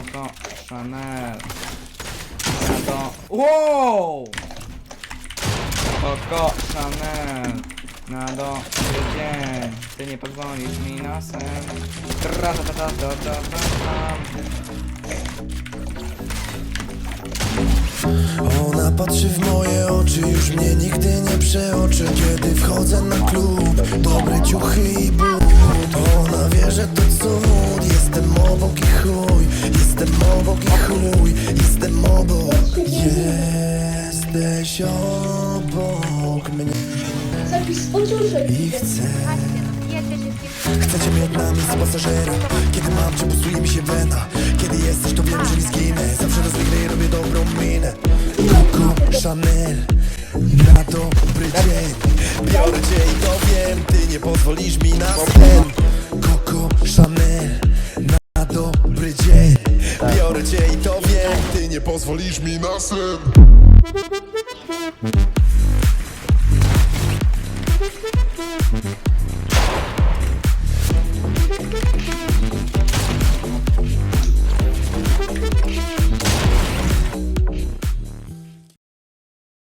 Coco Chanel. Do... Wow! Coco Chanel. Na dobry dzień. Ty nie pozwolisz mi na sen. Tra ta ta ta ta ta ta. Ona patrzy w moje oczy, już mnie nigdy nie przeoczy Kiedy wchodzę na klub, dobre ciuchy i Jestem obok i chuj, jestem obok. Jesteś obok mnie. Zapis sponsorze. i chcę Chcecie mieć na miejscu pasażera Kiedy mam cię, pustuje mi się wena. Kiedy jesteś, to wiem, że nie zginę. Zawsze rozwinę i robię dobrą minę. Coco Chanel Na dobry dzień. Biorę cię i to wiem Ty nie pozwolisz mi na sen Biorę cię i to wiem Ty nie pozwolisz mi na sen